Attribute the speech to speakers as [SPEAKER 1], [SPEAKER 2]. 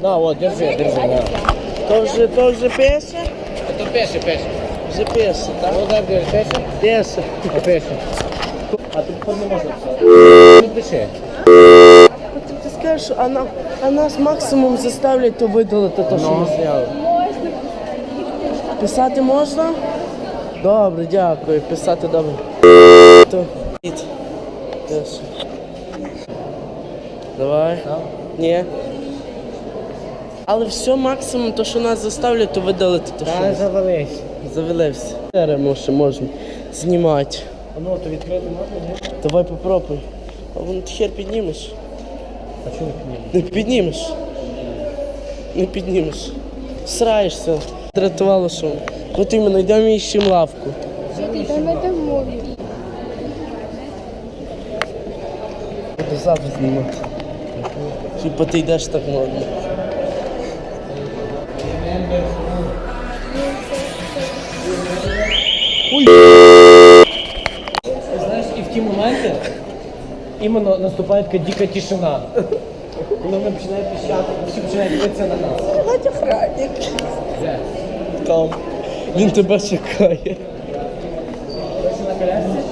[SPEAKER 1] На, вот, держи, держи, на.
[SPEAKER 2] То вже, то вже пише?
[SPEAKER 1] А то пише, пише.
[SPEAKER 2] Вже пише, так?
[SPEAKER 1] Ну, так, держи, пише?
[SPEAKER 2] Пише.
[SPEAKER 1] А пише. А тут не можна писати. Тут пиши.
[SPEAKER 2] Ти, ти скажеш, а, нам, а нас максимум заставлять то видалити те, що ми зняли. Писати можна? Добре, дякую. Писати добре. То. Пише. Давай. Ні. Але все максимум, то, що нас заставлять, то видалити те, що
[SPEAKER 1] Та
[SPEAKER 2] ми
[SPEAKER 1] завались.
[SPEAKER 2] завелився. Зараз ще можна знімати.
[SPEAKER 1] А ну, то відкрити можна, ні?
[SPEAKER 2] Давай попробуй. А вон ти хер піднімеш.
[SPEAKER 1] А чого не піднімемо?
[SPEAKER 2] Не піднімеш. Не піднімеш. Сраєшся. Дратувало, що. От іменно, йдемо і іщемо лавку. Буду завтра знімати. Хіба ти йдеш так модно.
[SPEAKER 1] Ти знаєш, і в ті моменти іменно наступає така дика тишина. Коли вони починають піщати, всі починають дивитися на нас.
[SPEAKER 2] Гладь охранник.
[SPEAKER 1] Де?
[SPEAKER 2] Там. Він тебе чекає.
[SPEAKER 1] Ти на колясці?